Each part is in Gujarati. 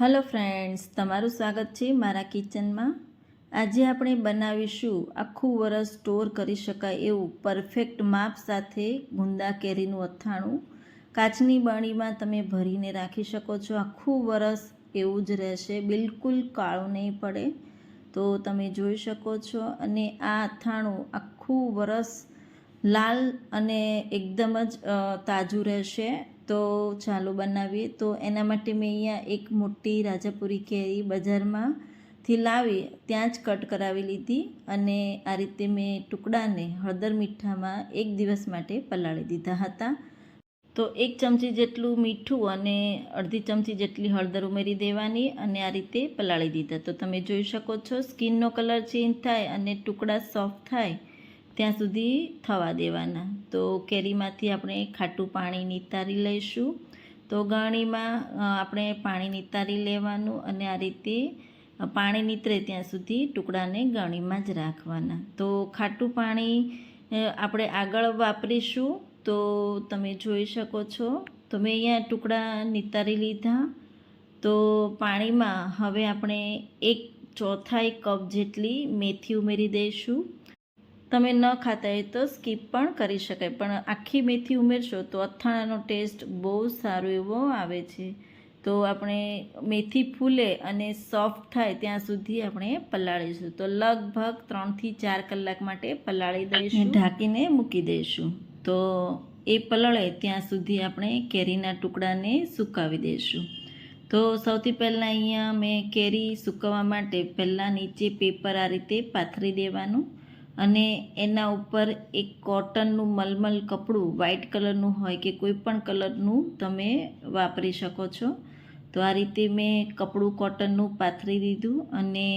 હેલો ફ્રેન્ડ્સ તમારું સ્વાગત છે મારા કિચનમાં. આજે આપણે બનાવીશું આખું વરસ સ્ટોર કરી શકાય એવું પરફેક્ટ માપ સાથે ગુંદા કેરીનું અથાણું. કાચની બાણીમાં તમે ભરીને રાખી શકો છો. આખું વરસ એવું જ રહેશે, બિલકુલ કાળું નહીં પડે. તો તમે જોઈ શકો છો અને આ અથાણું આખું વરસ લાલ અને એકદમ જ તાજું રહેશે. તો ચાલો બનાવીએ. તો એના માટે મેં અહીંયા એક મોટી રાજાપુરી કેરી બજારમાંથી લાવી, ત્યાં જ કટ કરાવી લીધી અને આ રીતે મેં ટુકડાને હળદર મીઠામાં એક દિવસ માટે પલાળી દીધા હતા. તો એક ચમચી જેટલું મીઠું અને અડધી ચમચી જેટલી હળદર ઉમેરી દેવાની અને આ રીતે પલાળી દીધા. તો તમે જોઈ શકો છો, સ્કિનનો કલર ચેન્જ થાય અને ટુકડા સોફ્ટ થાય ત્યાં સુધી થવા દેવાના. તો કેરીમાંથી આપણે ખાટું પાણી નિતારી લઈશું. તો ગરણીમાં આપણે પાણી નિતારી લેવાનું અને આ રીતે પાણી નીતરે ત્યાં સુધી ટુકડાને ગરણીમાં જ રાખવાના. તો ખાટું પાણી આપણે આગળ વાપરીશું. તો તમે જોઈ શકો છો તો મેં અહીંયા ટુકડા નિતારી લીધા. તો પાણીમાં હવે આપણે એક ચોથાઈ કપ જેટલી મેથી ઉમેરી દઈશું. તમે ન ખાતા હોય તો સ્કીપ પણ કરી શકાય. પણ આખી મેથી ઉમેરશો તો અથાણાનો ટેસ્ટ બહુ સારો એવો આવે છે. તો આપણે મેથી ફૂલે અને સોફ્ટ થાય ત્યાં સુધી આપણે પલાળીશું. તો લગભગ ત્રણથી ચાર કલાક માટે પલાળી દઈશું. ઢાંકીને મૂકી દઈશું. તો એ પલળે ત્યાં સુધી આપણે કેરીના ટુકડાને સુકાવી દઈશું. તો સૌથી પહેલાં અહીંયા મેં કેરી સુકવવા માટે પહેલાં નીચે પેપર આ રીતે પાથરી દેવાનું. અને એના ઉપર એક કોટનનું મલમલ કપડું વ્હાઇટ કલરનું હોય કે કોઈ પણ કલરનું તમે વાપરી શકો છો. તો આ રીતે મેં કપડું કોટનનું પાથરી દીધું અને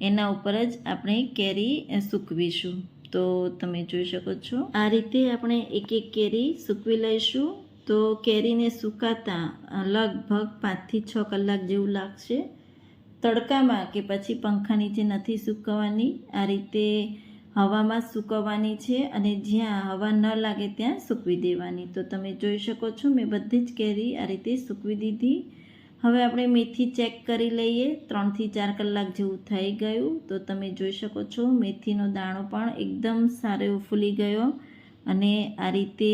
એના ઉપર જ આપણે કેરી સૂકવીશું. તો તમે જોઈ શકો છો. આ રીતે આપણે એક એક કેરી સૂકવી લઈશું. તો કેરીને સુકાતા લગભગ પાંચથી છ કલાક જેવું લાગશે. તડકામાં કે પછી પંખા નીચે નથી સૂકવવાની. આ રીતે હવામાં સૂકવવાની છે અને જ્યાં હવા ન લાગે ત્યાં સૂકવી દેવાની. તો તમે જોઈ શકો છો, મેં બધી જ કેરી આ રીતે સૂકવી દીધી. હવે આપણે મેથી ચેક કરી લઈએ. ત્રણથી ચાર કલાક જેવું થઈ ગયું. તો તમે જોઈ શકો છો, મેથીનો દાણો પણ એકદમ સારો એવો ફૂલી ગયો અને આ રીતે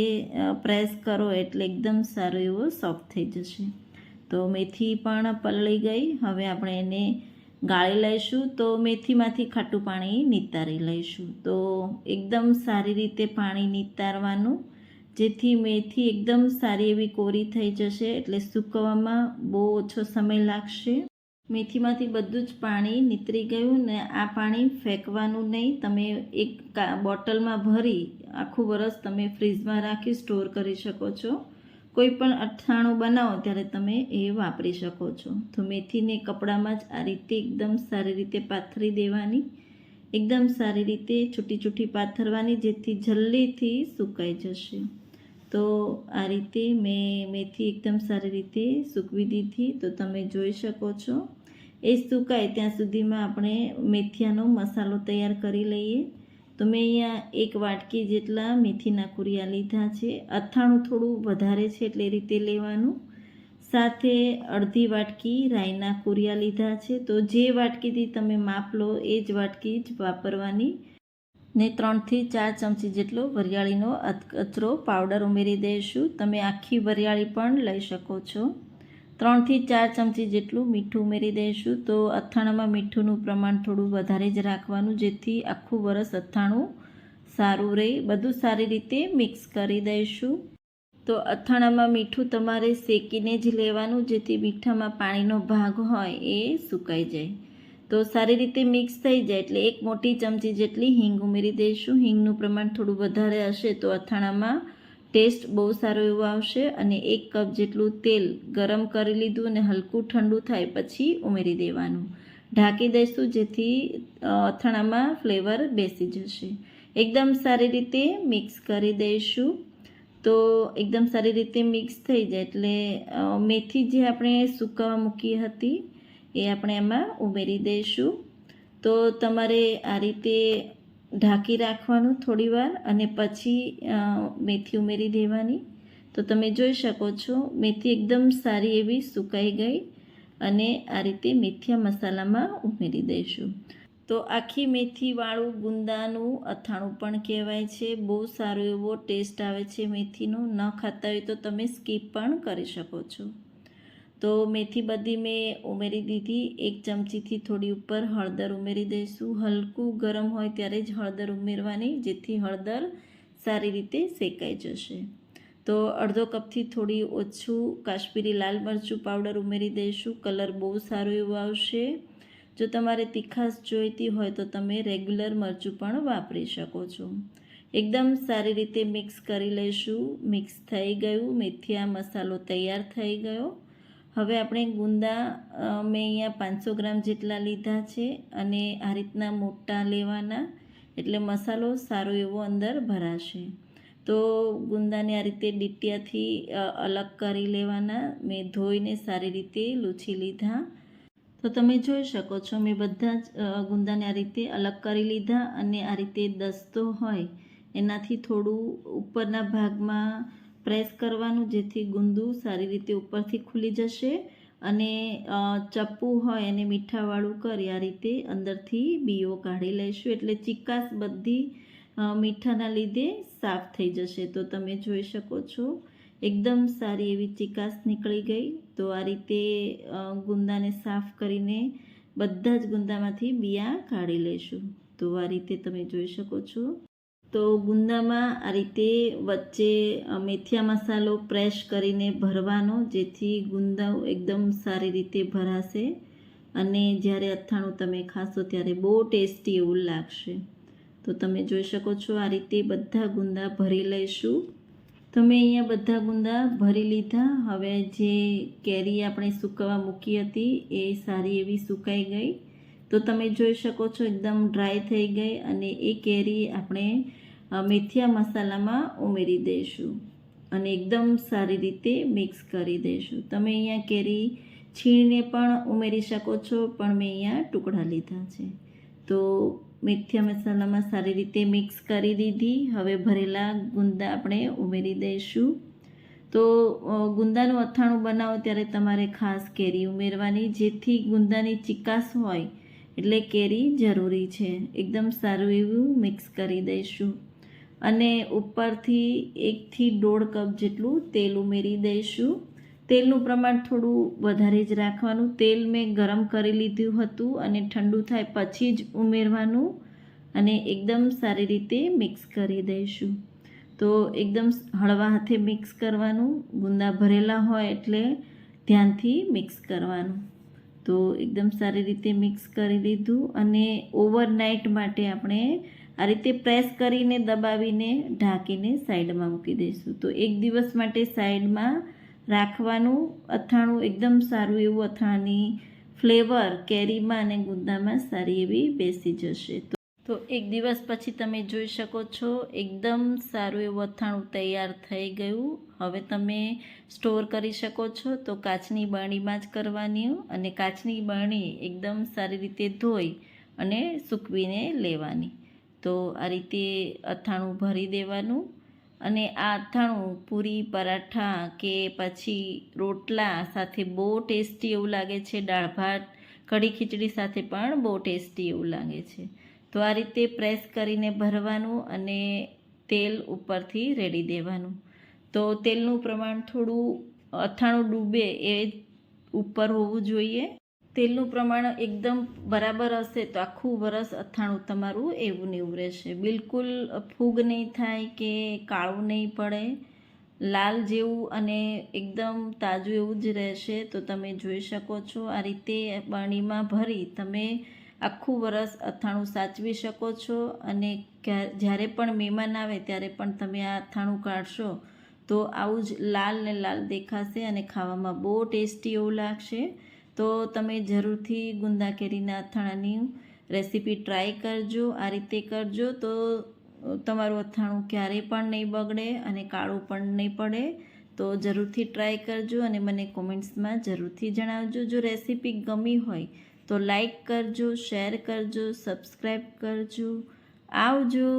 પ્રેસ કરો એટલે એકદમ સારો એવો સોફ્ટ થઈ જશે. તો મેથી પણ પલળી ગઈ. હવે આપણે એને ગાળી લઈશું તો મેથીમાંથી ખાટું પાણી નિતારી લઈશું. તો એકદમ સારી રીતે પાણી નિતારવાનું. જેથી મેથી એકદમ સારી એવી કોરી થઈ જશે એટલે સૂકવવામાં બહુ ઓછો સમય લાગશે. મેથીમાંથી બધું જ પાણી નીતરી ગયું ને આ પાણી ફેંકવાનું નહીં. તમે એક બોટલમાં ભરી આખું વરસ તમે ફ્રીજમાં રાખી સ્ટોર કરી શકો છો. કોઈ પણ અથાણું બનાવો ત્યારે તમે એ વાપરી શકો છો. તો મેથીને કપડામાં જ આ રીતે એકદમ સારી રીતે પાથરી દેવાની. એકદમ સારી રીતે છૂટી છૂટી પાથરવાની, જેથી જલ્દીથી સુકાઈ જશે. તો આ રીતે મેં મેથી એકદમ સારી રીતે સૂકવી દીધી. તો તમે જોઈ શકો છો. એ સુકાય ત્યાં સુધીમાં આપણે મેથીયાનો મસાલો તૈયાર કરી લઈએ. તો મેં અહીંયા એક વાટકી જેટલા મેથીના કુરિયા લીધા છે. અથાણું થોડું વધારે છે એટલે રીતે લેવાનું. સાથે અડધી વાટકી રાઈના કુરિયા લીધા છે. તો જે વાટકીથી તમે માપ લો એ જ વાટકી જ વાપરવાની. ને ત્રણથી ચાર ચમચી જેટલો વરિયાળીનો કચરો પાવડર ઉમેરી દઈશું. તમે આખી વરિયાળી પણ લઈ શકો છો. ત્રણથી ચાર ચમચી જેટલું મીઠું ઉમેરી દઈશું. તો અથાણામાં મીઠુંનું પ્રમાણ થોડું વધારે જ રાખવાનું, જેથી આખું વરસ અથાણું સારું રહે. બધું સારી રીતે મિક્સ કરી દઈશું. તો અથાણામાં મીઠું તમારે શેકીને જ લેવાનું, જેથી મીઠામાં પાણીનો ભાગ હોય એ સુકાઈ જાય. તો સારી રીતે મિક્સ થઈ જાય, એટલે એક મોટી ચમચી જેટલી હિંગ ઉમેરી દઈશું. હિંગનું પ્રમાણ થોડું વધારે હશે તો અથાણામાં ટેસ્ટ બહુ સારો એવો આવશે અને એક કપ જેટલું તેલ ગરમ કરી લીધું અને હલકું ઠંડુ થાય પછી ઉમેરી દેવાનું. ઢાંકી દઈશું જેથી અથાણામાં ફ્લેવર બેસી જશે. એકદમ સારી રીતે મિક્સ કરી દઈશું. તો એકદમ સારી રીતે મિક્સ થઈ જાય એટલે મેથી જે આપણે સૂકવવા મૂકી હતી એ આપણે એમાં ઉમેરી દઈશું. તો તમારે આ રીતે ઢાંકી રાખવાનું થોડીવાર અને પછી મેથી ઉમેરી દેવાની. તો તમે જોઈ શકો છો, મેથી એકદમ સારી એવી સુકાઈ ગઈ અને આ રીતે મેથીયા મસાલામાં ઉમેરી દઈશું. તો આખી મેથીવાળું ગુંદાનું અથાણું પણ કહેવાય છે, બહુ સારો એવો ટેસ્ટ આવે છે મેથીનો. ન ખાતા હોય તો તમે સ્કીપ પણ કરી શકો છો. તો મેથી બધી મેં ઉમેરી દીધી. એક ચમચીથી થોડી ઉપર હળદર ઉમેરી દઈશું. હલકું ગરમ હોય ત્યારે જ હળદર ઉમેરવાની, જેથી હળદર સારી રીતે શેકાઈ જશે. તો અડધો કપથી થોડી ઓછું કાશ્મીરી લાલ મરચું પાવડર ઉમેરી દઈશું. કલર બહુ સારો એવો આવશે. જો તમારે તીખાશ જોઈતી હોય તો તમે રેગ્યુલર મરચું પણ વાપરી શકો છો. એકદમ સારી રીતે મિક્સ કરી લઈશું. મિક્સ થઈ ગયું. મેથીયા મસાલો તૈયાર થઈ ગયો. હવે આપણે ગુંદા મેં અહીંયા પાંચસો ગ્રામ જેટલા લીધા છે અને આ રીતના મોટા લેવાના, એટલે મસાલો સારો એવો અંદર ભરાશે. તો ગુંદાને આ રીતે ડીટિયાથી અલગ કરી લેવાના. મેં ધોઈને સારી રીતે લૂછી લીધા. તો તમે જોઈ શકો છો, મેં બધા જ ગુંદાને આ રીતે અલગ કરી લીધા અને આ રીતે દસ્તો હોય. એનાથી થોડું ઉપરના ભાગમાં પ્રેસ કરવાનું જેથી ગુંદું સારી રીતે ઉપરથી ખુલી જશે અને ચપ્પુ હોય એને મીઠાવાળું કરી આ રીતે અંદરથી બીઓ કાઢી લઈશું. એટલે ચિકાસ બધી મીઠાના લીધે સાફ થઈ જશે. તો તમે જોઈ શકો છો, એકદમ સારી એવી ચિકાસ નીકળી ગઈ. તો આ રીતે ગુંદાને સાફ કરીને બધા જ ગુંદામાંથી બિયા કાઢી લઈશું. તો આ રીતે તમે જોઈ શકો છો. તો ગુંદામાં આ રીતે વચ્ચે મેથિયા મસાલો પ્રેશ કરીને ભરવાનો, જેથી ગુંદા એકદમ સારી રીતે ભરાશે અને જ્યારે અથાણું તમે ખાશો ત્યારે બહુ ટેસ્ટી એવું લાગશે. તો તમે જોઈ શકો છો આ રીતે બધા ગુંદા ભરી લઈશું. તમે અહીંયા બધા ગુંદા ભરી લીધા. હવે જે કેરી આપણે સૂકવવા મૂકી હતી એ સારી એવી સુકાઈ ગઈ. તો તમે જોઈ શકો છો એકદમ ડ્રાય થઈ ગઈ અને એ કેરી આપણે મેથિયા મસાલામાં ઉમેરી દઈશું અને એકદમ સારી રીતે મિક્સ કરી દઈશું. તમે અહીંયા કેરી છીણીને પણ ઉમેરી શકો છો, પણ મેં અહીંયા ટુકડા લીધા છે. તો મેથિયા મસાલામાં સારી રીતે મિક્સ કરી દીધી. હવે ભરેલા ગુંદા આપણે ઉમેરી દઈશું. તો ગુંદાનું અથાણું બનાવો ત્યારે તમારે ખાસ કેરી ઉમેરવાની. જેથી ગુંદાની ચિકાસ હોય એટલે કેરી જરૂરી છે. એકદમ સારું એવું મિક્સ કરી દઈશું. અને ઉપરથી એકથી દોઢ કપ જેટલું તેલ ઉમેરી દઈશું. તેલનું પ્રમાણ થોડું વધારે જ રાખવાનું. તેલ મેં ગરમ કરી લીધું હતું અને ઠંડુ થાય પછી જ ઉમેરવાનું અને એકદમ સારી રીતે મિક્સ કરી દઈશું. તો એકદમ હળવા હાથે મિક્સ કરવાનું. ગુંદા ભરેલા હોય એટલે ધ્યાનથી મિક્સ કરવાનું. તો એકદમ સારી રીતે મિક્સ કરી દીધું અને ઓવરનાઇટ માટે આપણે આ રીતે પ્રેસ કરીને દબાવીને ઢાંકીને સાઈડમાં મૂકી દઈશું. તો એક દિવસ માટે સાઈડમાં રાખવાનું અથાણું એકદમ સારું એવું અથાણાની ફ્લેવર કેરીમાં અને ગુંદામાં સારી એવી બેસી જશે. તો એક દિવસ પછી તમે જોઈ શકો છો, એકદમ સારું એવું અથાણું તૈયાર થઈ ગયું. હવે તમે સ્ટોર કરી શકો છો, તો કાચની બરણીમાં જ કરવાની અને કાચની બરણી એકદમ સારી રીતે ધોઈ અને સૂકવીને લેવાની. તો આ રીતે અથાણું ભરી દેવાનું. અને આ અથાણું પૂરી, પરાઠા કે પછી રોટલા સાથે બહુ ટેસ્ટી એવું લાગે છે. દાળ ભાત, કઢી ખીચડી સાથે પણ બહુ ટેસ્ટી એવું લાગે છે. તો આ રીતે પ્રેસ કરીને ભરવાનું અને તેલ ઉપરથી રેડી દેવાનું. તો તેલનું પ્રમાણ થોડું અથાણું ડૂબે એ ઉપર હોવું જોઈએ. તેલનું પ્રમાણ એકદમ બરાબર હશે તો આખું વરસ અથાણું તમારું એવું ને એવું રહેશે. બિલકુલ ફૂગ નહીં થાય કે કાળું નહીં પડે. લાલ જેવું અને એકદમ તાજું એવું જ રહેશે તો તમે જોઈ શકો છો આ રીતે પાણીમાં ભરી તમે આખું વરસ અથાણું સાચવી શકો છો અને જ્યારે પણ મહેમાન આવે ત્યારે પણ તમે આ અથાણું કાઢશો, તો આવું જ લાલ ને લાલ દેખાશે અને ખાવામાં બહુ ટેસ્ટી એવું લાગશે. તો તમે જરૂરથી ગુંદા કેરીના અથાણાની રેસીપી ટ્રાય કરજો, આ રીતે કરજો. તો તમારું અથાણું ક્યારેય પણ નહીં બગડે અને કાળું પણ નહીં પડે. તો જરૂરથી ટ્રાય કરજો અને મને કોમેન્ટ્સમાં જરૂરથી જણાવજો, જો રેસીપી ગમી હોય તો લાઈક કરજો શેર કરજો સબસ્ક્રાઈબ કરજો. આવજો.